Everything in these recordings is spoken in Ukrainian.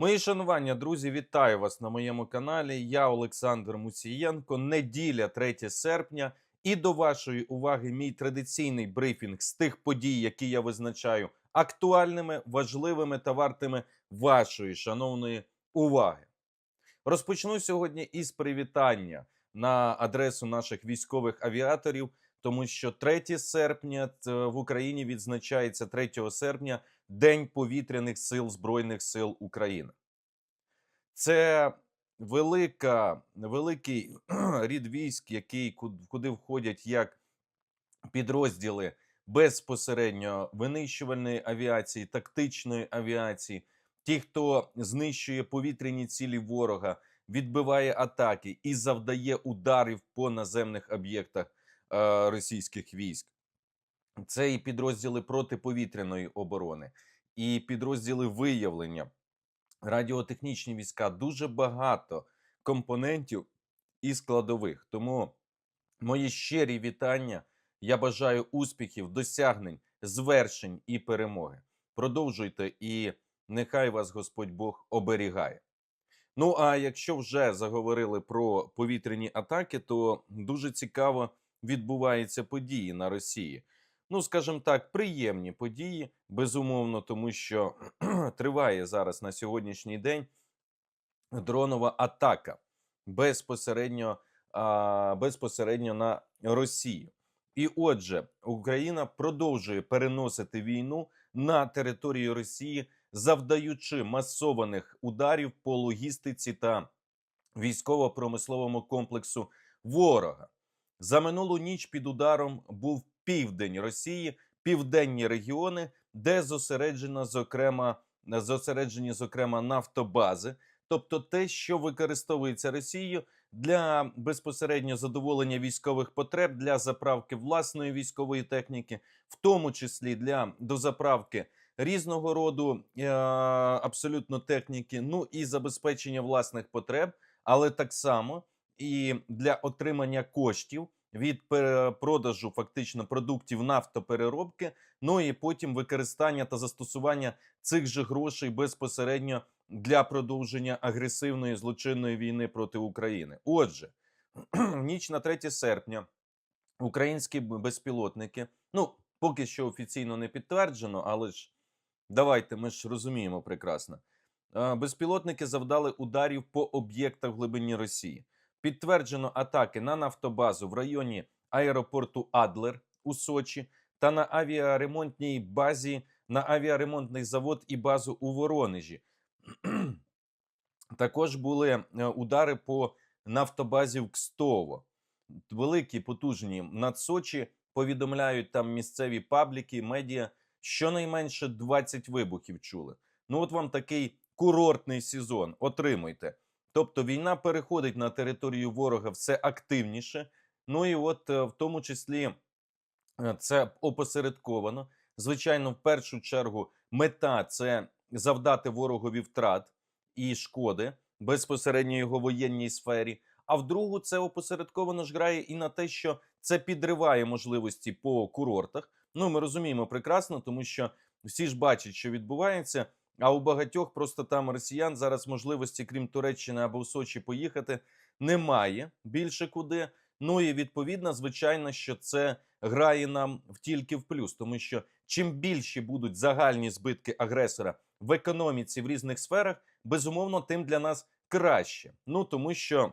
Мої шанування, друзі, вітаю вас на моєму каналі. Я Олександр Мусієнко. Неділя, 3 серпня. І до вашої уваги мій традиційний брифінг з тих подій, які я визначаю актуальними, важливими та вартими вашої шановної уваги. Розпочну сьогодні із привітання на адресу наших військових авіаторів, тому що 3 серпня в Україні відзначається 3 серпня День повітряних сил Збройних сил України. Це велика, великий рід військ, який куди входять як підрозділи безпосередньо винищувальної авіації, тактичної авіації, ті, хто знищує повітряні цілі ворога, відбиває атаки і завдає ударів по наземних об'єктах е, російських військ. Це і підрозділи протиповітряної оборони, і підрозділи виявлення, радіотехнічні війська. Дуже багато компонентів і складових. Тому мої щирі вітання. Я бажаю успіхів, досягнень, звершень і перемоги. Продовжуйте і нехай вас Господь Бог оберігає. Ну а якщо вже заговорили про повітряні атаки, то дуже цікаво відбуваються події на Росії. Ну, скажімо так, приємні події, безумовно, тому що триває зараз на сьогоднішній день дронова атака безпосередньо, а, безпосередньо на Росію. І отже, Україна продовжує переносити війну на територію Росії, завдаючи масованих ударів по логістиці та військово-промисловому комплексу ворога. За минулу ніч під ударом був південь Росії, південні регіони, де зосереджено зокрема зосереджені зокрема нафтобази, тобто те, що використовується Росією для безпосередньо задоволення військових потреб для заправки власної військової техніки, в тому числі для дозаправки різного роду е, абсолютно техніки, ну і забезпечення власних потреб, але так само і для отримання коштів від пере- продажу фактично продуктів нафтопереробки, ну і потім використання та застосування цих же грошей безпосередньо для продовження агресивної злочинної війни проти України. Отже, ніч на 3 серпня українські безпілотники, ну поки що офіційно не підтверджено, але ж давайте ми ж розуміємо прекрасно. Е, Безпілотники завдали ударів по об'єктах в глибині Росії. Підтверджено атаки на нафтобазу в районі аеропорту Адлер у Сочі та на авіаремонтній базі на авіаремонтний завод і базу у Воронежі. Також були е, удари по нафтобазі в Кстово. Великі, потужні над Сочі повідомляють там місцеві пабліки, медіа, щонайменше 20 вибухів чули. Ну, от вам такий курортний сезон. Отримуйте. Тобто війна переходить на територію ворога все активніше. Ну і от е, в тому числі е, це опосередковано. Звичайно, в першу чергу мета це завдати ворогові втрат і шкоди безпосередньо його воєнній сфері. А в другу це опосередковано ж грає і на те, що це підриває можливості по курортах. Ну ми розуміємо прекрасно, тому що всі ж бачать, що відбувається. А у багатьох просто там росіян зараз можливості, крім Туреччини або в Сочі, поїхати немає більше куди. Ну і відповідно, звичайно, що це грає нам тільки в плюс, тому що чим більші будуть загальні збитки агресора в економіці в різних сферах, безумовно, тим для нас краще. Ну тому що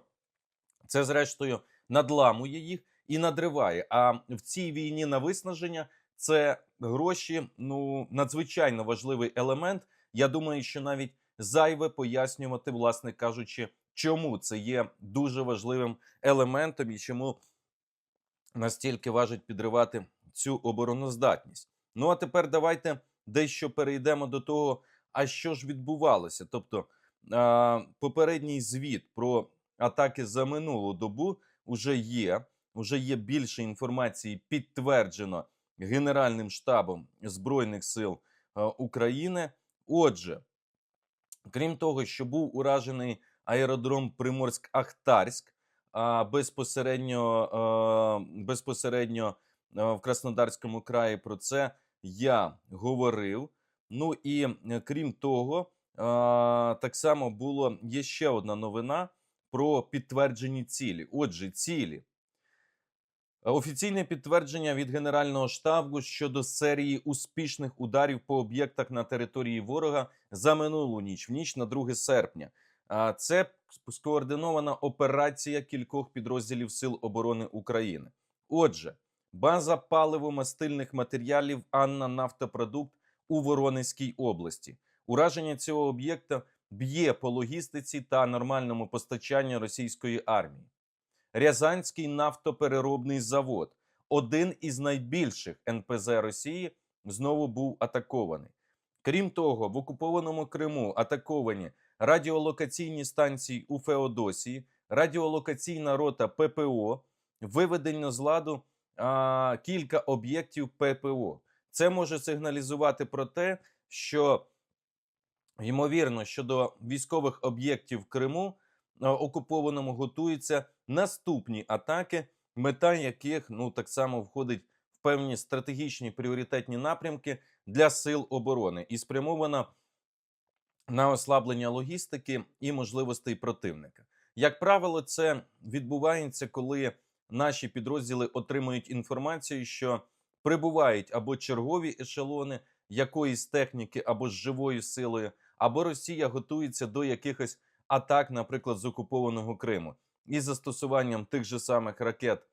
це, зрештою, надламує їх і надриває. А в цій війні на виснаження це гроші. Ну надзвичайно важливий елемент. Я думаю, що навіть зайве пояснювати, власне кажучи, чому це є дуже важливим елементом і чому настільки важить підривати цю обороноздатність. Ну а тепер давайте дещо перейдемо до того, а що ж відбувалося. Тобто, попередній звіт про атаки за минулу добу вже є. Вже є більше інформації, підтверджено Генеральним штабом Збройних сил е, України. Отже, крім того, що був уражений аеродром Приморськ-Ахтарськ, а безпосередньо, безпосередньо в Краснодарському краї про це я говорив. Ну і е, крім того, так само було є ще одна новина про підтверджені цілі. Отже, цілі. Офіційне підтвердження від Генерального штабу щодо серії успішних ударів по об'єктах на території ворога за минулу ніч, в ніч на 2 серпня. А це скоординована операція кількох підрозділів Сил оборони України. Отже, база паливо-мастильних матеріалів Анна Нафтопродукт у Воронезькій області. Ураження цього об'єкта б'є по логістиці та нормальному постачанню російської армії. Рязанський нафтопереробний завод, один із найбільших НПЗ Росії, знову був атакований. Крім того, в окупованому Криму атаковані радіолокаційні станції у Феодосії, радіолокаційна рота ППО, виведено з ладу а, кілька об'єктів ППО. Це може сигналізувати про те, що ймовірно щодо військових об'єктів Криму окупованому готуються наступні атаки, мета яких ну так само входить в певні стратегічні пріоритетні напрямки для сил оборони і спрямована на ослаблення логістики і можливостей противника. Як правило, це відбувається, коли наші підрозділи отримують інформацію, що прибувають або чергові ешелони якоїсь техніки, або з живою силою, або Росія готується до якихось атак, наприклад, з окупованого Криму, із застосуванням тих же самих ракет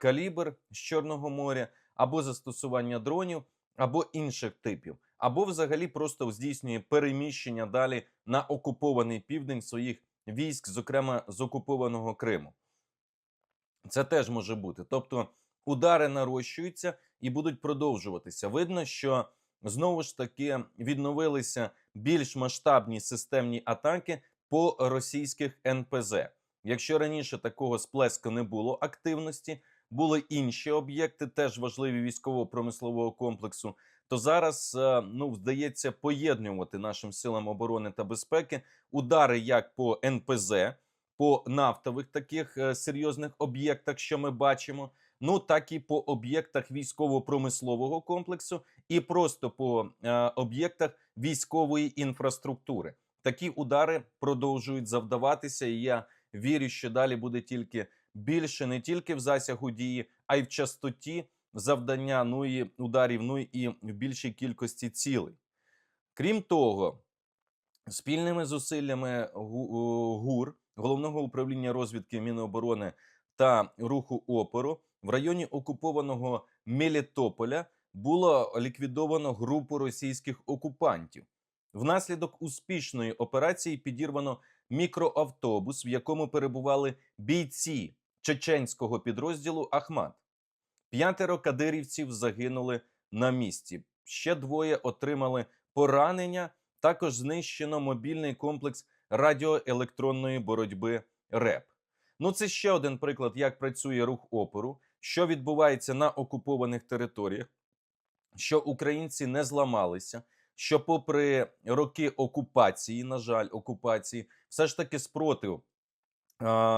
Калібр з Чорного моря, або застосування дронів, або інших типів, або взагалі просто здійснює переміщення далі на окупований південь своїх військ, зокрема з окупованого Криму. Це теж може бути. Тобто удари нарощуються і будуть продовжуватися. Видно, що знову ж таки відновилися більш масштабні системні атаки по російських НПЗ. Якщо раніше такого сплеску не було активності, були інші об'єкти, теж важливі військово-промислового комплексу, то зараз е, ну вдається поєднувати нашим силам оборони та безпеки удари як по НПЗ, по нафтових таких е, серйозних об'єктах, що ми бачимо. Ну так і по об'єктах військово-промислового комплексу, і просто по е, об'єктах військової інфраструктури. Такі удари продовжують завдаватися, і я вірю, що далі буде тільки більше не тільки в засягу дії, а й в частоті завдання ну і ударів, ну і в більшій кількості цілей. Крім того, спільними зусиллями ГУР, головного управління розвідки Міноборони та руху опору в районі окупованого Мелітополя було ліквідовано групу російських окупантів. Внаслідок успішної операції підірвано мікроавтобус, в якому перебували бійці чеченського підрозділу Ахмат. П'ятеро кадирівців загинули на місці. Ще двоє отримали поранення. Також знищено мобільний комплекс радіоелектронної боротьби РЕП. Ну, це ще один приклад, як працює рух опору, що відбувається на окупованих територіях, що українці не зламалися, що, попри роки окупації, на жаль, окупації, все ж таки спротив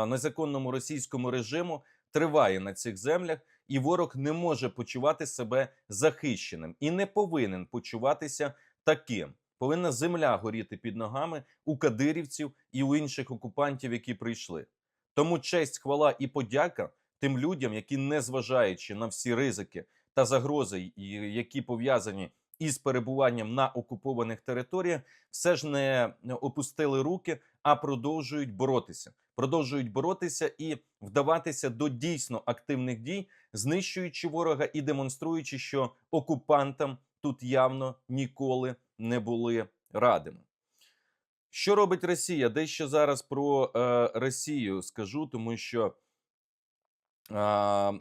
незаконному російському режиму триває на цих землях, і ворог не може почувати себе захищеним і не повинен почуватися таким. Повинна земля горіти під ногами у кадирівців і у інших окупантів, які прийшли. Тому честь, хвала і подяка тим людям, які, незважаючи на всі ризики та загрози, які пов'язані із перебуванням на окупованих територіях, все ж не опустили руки, а продовжують боротися. Продовжують боротися і вдаватися до дійсно активних дій, знищуючи ворога і демонструючи, що окупантам тут явно ніколи не були радими. Що робить Росія? Дещо зараз про е, Росію скажу, тому що е,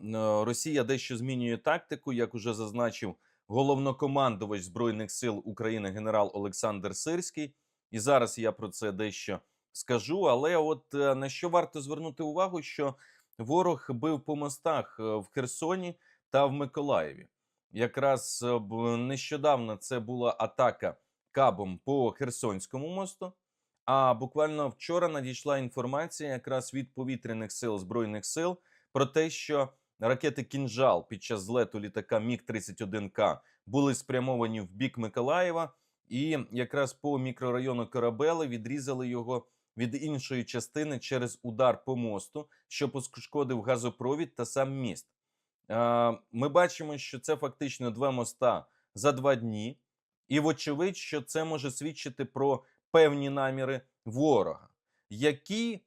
Росія дещо змінює тактику, як уже зазначив головнокомандувач Збройних сил України генерал Олександр Сирський. І зараз я про це дещо скажу. Але от е, на що варто звернути увагу, що ворог бив по мостах е, в Херсоні та в Миколаєві. Якраз е, нещодавно це була атака кабом по Херсонському мосту. А буквально вчора надійшла інформація якраз від повітряних сил збройних сил про те, що ракети Кінжал під час злету літака Міг 31 к були спрямовані в бік Миколаєва. і якраз по мікрорайону Корабели відрізали його від іншої частини через удар по мосту, що пошкодив газопровід та сам міст. Ми бачимо, що це фактично два моста за два дні, і вочевидь, що це може свідчити про певні наміри ворога, які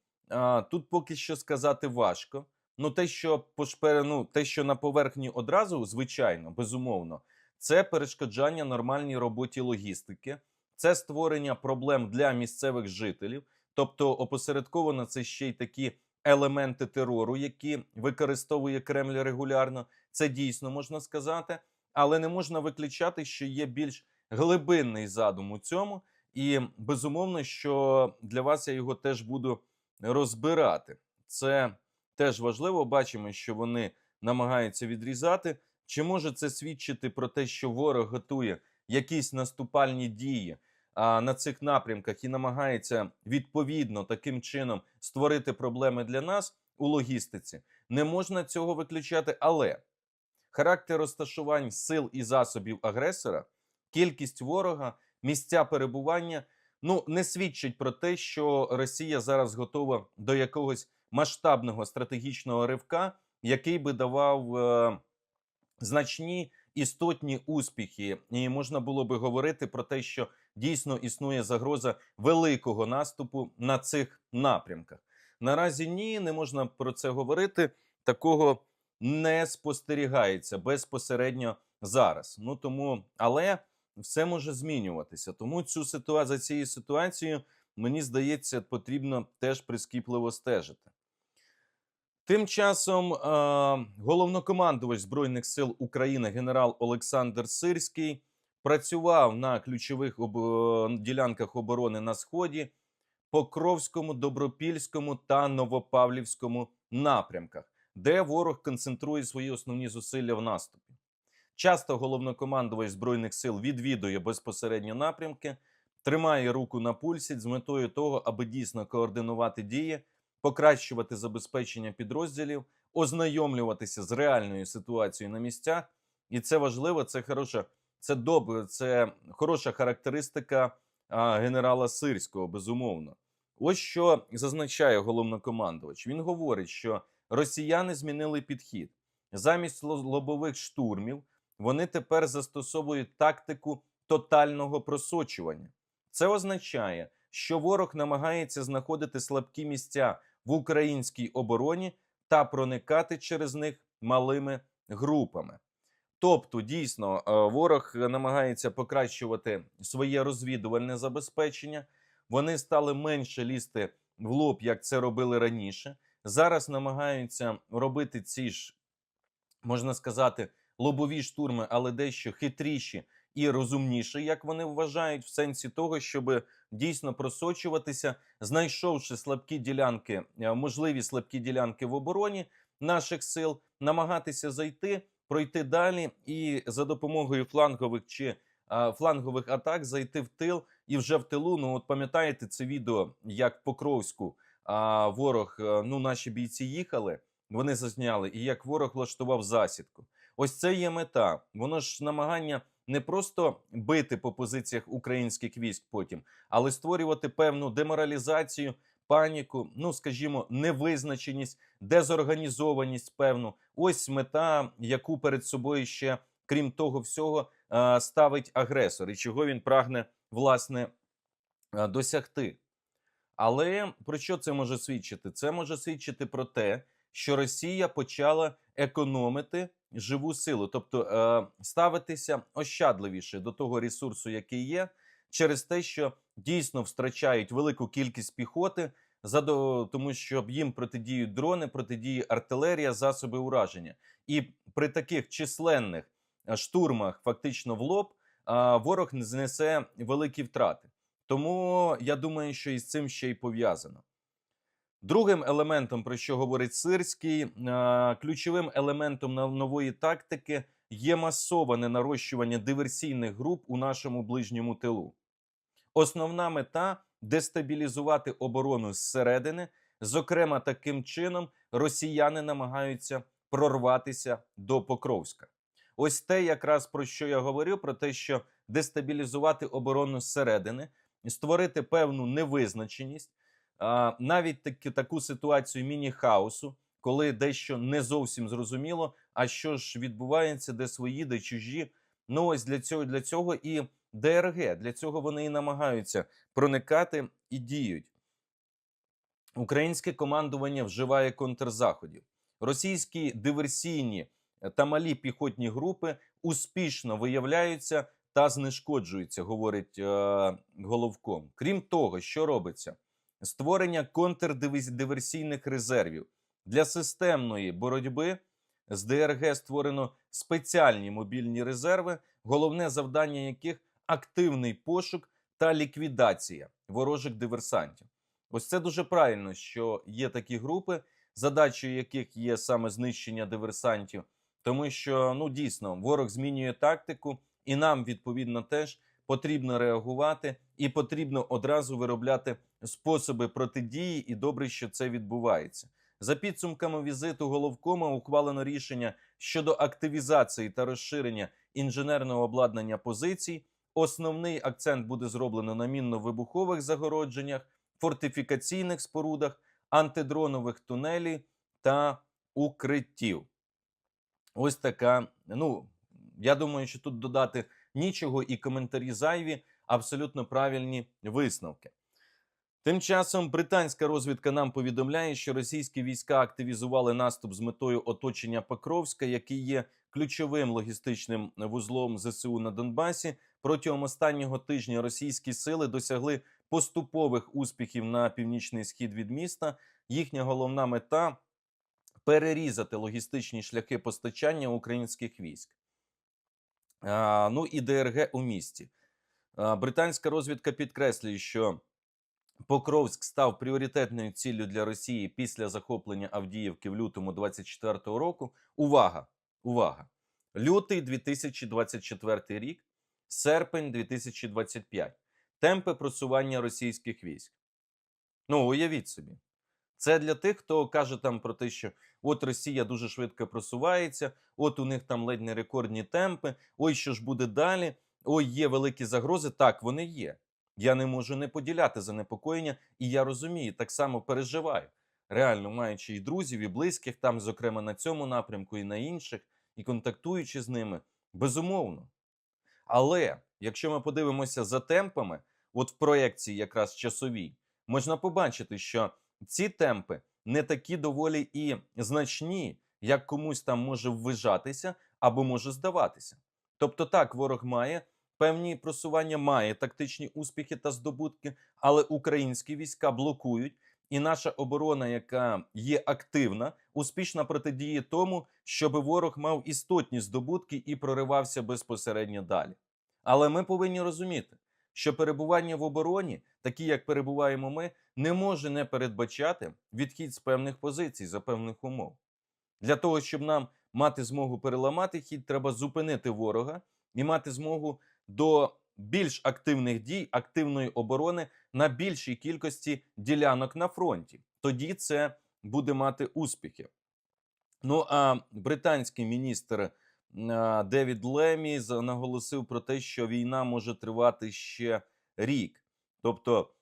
тут поки що сказати важко. Ну, те, що пошпер... ну, те, що на поверхні одразу, звичайно, безумовно, це перешкоджання нормальній роботі логістики, це створення проблем для місцевих жителів. Тобто, опосередковано це ще й такі елементи терору, які використовує Кремль регулярно. Це дійсно можна сказати, але не можна виключати, що є більш глибинний задум у цьому. І безумовно, що для вас я його теж буду розбирати. Це теж важливо. Бачимо, що вони намагаються відрізати. Чи може це свідчити про те, що ворог готує якісь наступальні дії а, на цих напрямках і намагається відповідно таким чином створити проблеми для нас у логістиці? Не можна цього виключати, але характер розташувань сил і засобів агресора, кількість ворога, місця перебування ну не свідчить про те, що Росія зараз готова до якогось масштабного стратегічного ривка, який би давав е, значні істотні успіхи, і можна було би говорити про те, що дійсно існує загроза великого наступу на цих напрямках. Наразі ні, не можна про це говорити. Такого не спостерігається безпосередньо зараз. Ну тому, але все може змінюватися. Тому цю ситуацію за цією ситуацією, мені здається, потрібно теж прискіпливо стежити. Тим часом е, головнокомандувач Збройних сил України генерал Олександр Сирський працював на ключових об, е, ділянках оборони на сході, Покровському, Добропільському та Новопавлівському напрямках, де ворог концентрує свої основні зусилля в наступі. Часто головнокомандувач збройних сил відвідує безпосередньо напрямки, тримає руку на пульсі з метою того, аби дійсно координувати дії, покращувати забезпечення підрозділів, ознайомлюватися з реальною ситуацією на місцях. І це важливо, це хороша, це добре, це хороша характеристика а, генерала Сирського, безумовно. Ось що зазначає головнокомандувач. Він говорить, що росіяни змінили підхід замість лобових штурмів вони тепер застосовують тактику тотального просочування. Це означає, що ворог намагається знаходити слабкі місця в українській обороні та проникати через них малими групами. Тобто, дійсно, е, ворог намагається покращувати своє розвідувальне забезпечення. Вони стали менше лізти в лоб, як це робили раніше. Зараз намагаються робити ці ж, можна сказати, лобові штурми, але дещо хитріші і розумніші, як вони вважають, в сенсі того, щоб дійсно просочуватися, знайшовши слабкі ділянки, е, можливі слабкі ділянки в обороні наших сил, намагатися зайти, пройти далі і за допомогою флангових чи а, флангових атак зайти в тил і вже в тилу. Ну от пам'ятаєте це відео, як в Покровську а, ворог, е, ну наші бійці їхали, вони зазняли, і як ворог влаштував засідку. Ось це є мета. Воно ж намагання не просто бити по позиціях українських військ потім, але створювати певну деморалізацію, паніку, ну скажімо, невизначеність, дезорганізованість. Певну, ось мета, яку перед собою ще, крім того всього, ставить агресор, і чого він прагне власне досягти. Але про що це може свідчити? Це може свідчити про те, що Росія почала економити живу силу, тобто е, ставитися ощадливіше до того ресурсу, який є, через те, що дійсно втрачають велику кількість піхоти, тому що їм протидіють дрони, протидіє артилерія, засоби ураження. І при таких численних е, штурмах, фактично в лоб, е, ворог не знесе великі втрати. Тому я думаю, що із цим ще й пов'язано. Другим елементом, про що говорить Сирський, е, ключовим елементом нової тактики є масоване нарощування диверсійних груп у нашому ближньому тилу. Основна мета дестабілізувати оборону зсередини. Зокрема, таким чином росіяни намагаються прорватися до Покровська. Ось те, якраз про що я говорив, про те, що дестабілізувати оборону зсередини, створити певну невизначеність, навіть таки, таку ситуацію міні-хаосу, коли дещо не зовсім зрозуміло, а що ж відбувається, де свої, де чужі. Ну ось для цього для цього і ДРГ. Для цього вони і намагаються проникати і діють. Українське командування вживає контрзаходів. Російські диверсійні е, та малі піхотні групи успішно виявляються та знешкоджуються, говорить е, головком. Крім того, що робиться? Створення контрдиверсійних резервів для системної боротьби з ДРГ створено спеціальні мобільні резерви, головне завдання яких активний пошук та ліквідація ворожих диверсантів. Ось це дуже правильно, що є такі групи, задачею яких є саме знищення диверсантів, тому що ну дійсно ворог змінює тактику, і нам відповідно теж потрібно реагувати і потрібно одразу виробляти способи протидії. І добре, що це відбувається. За підсумками візиту головкома ухвалено рішення щодо активізації та розширення інженерного обладнання позицій. Основний акцент буде зроблено на мінно-вибухових загородженнях, фортифікаційних спорудах, антидронових тунелів та укриттів. Ось така. Ну я думаю, що тут додати нічого і коментарі зайві, абсолютно правильні висновки. Тим часом британська розвідка нам повідомляє, що російські війська активізували наступ з метою оточення Покровська, який є ключовим логістичним вузлом ЗСУ на Донбасі. Протягом останнього тижня російські сили досягли поступових успіхів на північний схід від міста. Їхня головна мета перерізати логістичні шляхи постачання українських військ. А, ну і ДРГ у місті. Британська розвідка підкреслює, що Покровськ став пріоритетною ціллю для Росії після захоплення Авдіївки в лютому 2024 року. Увага! Увага! Лютий 2024 рік, серпень 2025. Темпи просування російських військ. Ну, уявіть собі. Це для тих, хто каже там про те, що от Росія дуже швидко просувається, от у них там ледь не рекордні темпи. Ой, що ж буде далі? Ой, є великі загрози. Так, вони є. Я не можу не поділяти занепокоєння, і я розумію, так само переживаю. Реально маючи і друзів, і близьких, там, зокрема, на цьому напрямку, і на інших, і контактуючи з ними, безумовно. Але якщо ми подивимося за темпами, от в проєкції якраз часовій, можна побачити, що ці темпи не такі доволі і значні, як комусь там може ввижатися або може здаватися. Тобто, так, ворог має певні просування, має тактичні успіхи та здобутки, але українські війська блокують. І наша оборона, яка є активна, успішно протидіє тому, щоб ворог мав істотні здобутки і проривався безпосередньо далі. Але ми повинні розуміти, що перебування в обороні, такі як перебуваємо ми, не може не передбачати відхід з певних позицій за певних умов. Для того, щоб нам мати змогу переламати хід, треба зупинити ворога і мати змогу до більш активних дій, активної оборони на більшій кількості ділянок на фронті. Тоді це буде мати успіхи. Ну а британський міністр Девід Лемі наголосив про те, що війна може тривати ще рік. Тобто,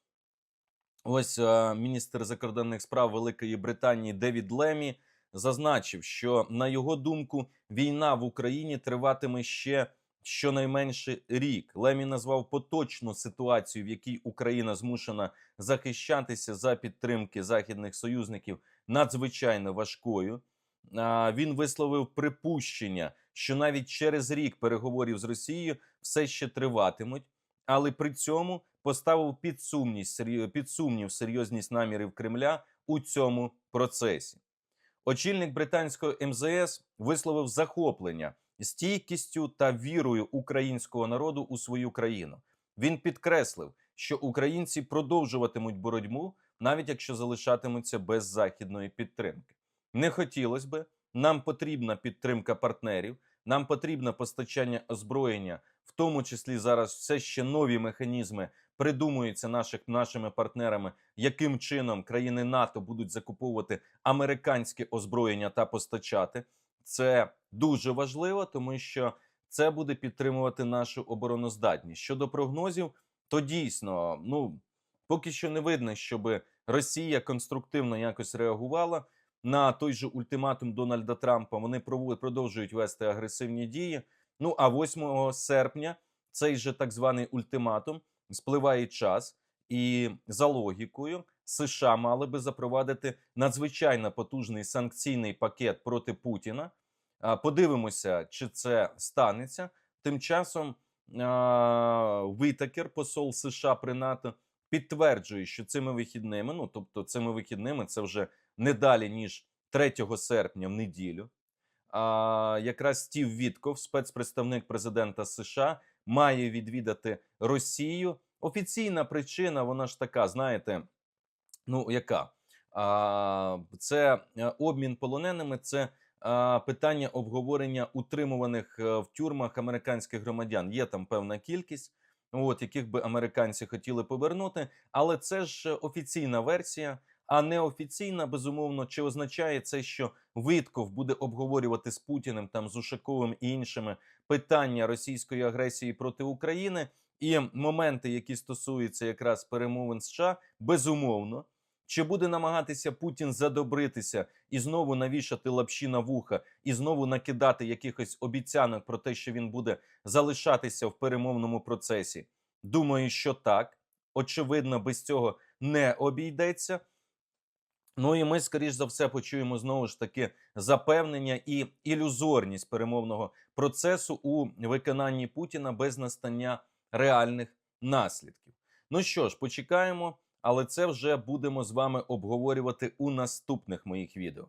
ось міністр закордонних справ Великої Британії Девід Лемі зазначив, що на його думку війна в Україні триватиме ще щонайменше рік. Лемі назвав поточну ситуацію, в якій Україна змушена захищатися за підтримки західних союзників, надзвичайно важкою. Він висловив припущення, що навіть через рік переговорів з Росією все ще триватимуть, але при цьому поставив під під сумнів серйозність намірів Кремля у цьому процесі. Очільник британського МЗС висловив захоплення стійкістю та вірою українського народу у свою країну. Він підкреслив, що українці продовжуватимуть боротьбу, навіть якщо залишатимуться без західної підтримки. Не хотілося би, нам потрібна підтримка партнерів, нам потрібне постачання озброєння, в тому числі зараз все ще нові механізми придумуються наших, нашими партнерами, яким чином країни НАТО будуть закуповувати американське озброєння та постачати. Це дуже важливо, тому що це буде підтримувати нашу обороноздатність. Щодо прогнозів, то дійсно, ну поки що не видно, щоб Росія конструктивно якось реагувала на той же ультиматум Дональда Трампа. Вони продовжують вести агресивні дії. Ну а 8 серпня цей же так званий ультиматум спливає час, і за логікою США мали би запровадити надзвичайно потужний санкційний пакет проти Путіна. Подивимося, чи це станеться. Тим часом Витакер, посол США при НАТО, підтверджує, що цими вихідними, ну тобто цими вихідними, це вже не далі ніж 3 серпня в неділю. А, якраз Стів Вітков, спецпредставник президента США, має відвідати Росію. Офіційна причина, вона ж така, знаєте, ну яка? Це е, обмін полоненими, це питання обговорення утримуваних е, в тюрмах американських громадян. Є там певна кількість, от яких би американці хотіли повернути, але це ж офіційна версія. А неофіційна, безумовно, чи означає це, що Витков буде обговорювати з Путіним, там з Ушаковим і іншими питання російської агресії проти України і моменти, які стосуються якраз перемовин США, безумовно. Чи буде намагатися Путін задобритися і знову навішати лапші на вуха, і знову накидати якихось обіцянок про те, що він буде залишатися в перемовному процесі? Думаю, що так. Очевидно, без цього не обійдеться. Ну і ми, скоріш за все, почуємо знову ж таки запевнення і ілюзорність перемовного процесу у виконанні Путіна без настання реальних наслідків. Ну що ж, почекаємо, але це вже будемо з вами обговорювати у наступних моїх відео.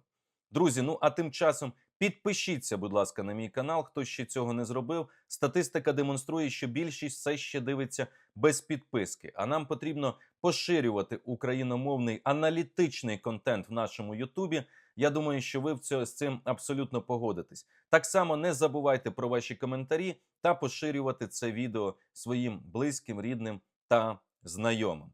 Друзі, ну а тим часом підпишіться, будь ласка, на мій канал, хто ще цього не зробив. Статистика демонструє, що більшість все ще дивиться без підписки. А нам потрібно поширювати україномовний аналітичний контент в нашому Ютубі. Я думаю, що ви в цьо- з цим абсолютно погодитесь. Так само не забувайте про ваші коментарі та поширювати це відео своїм близьким, рідним та знайомим.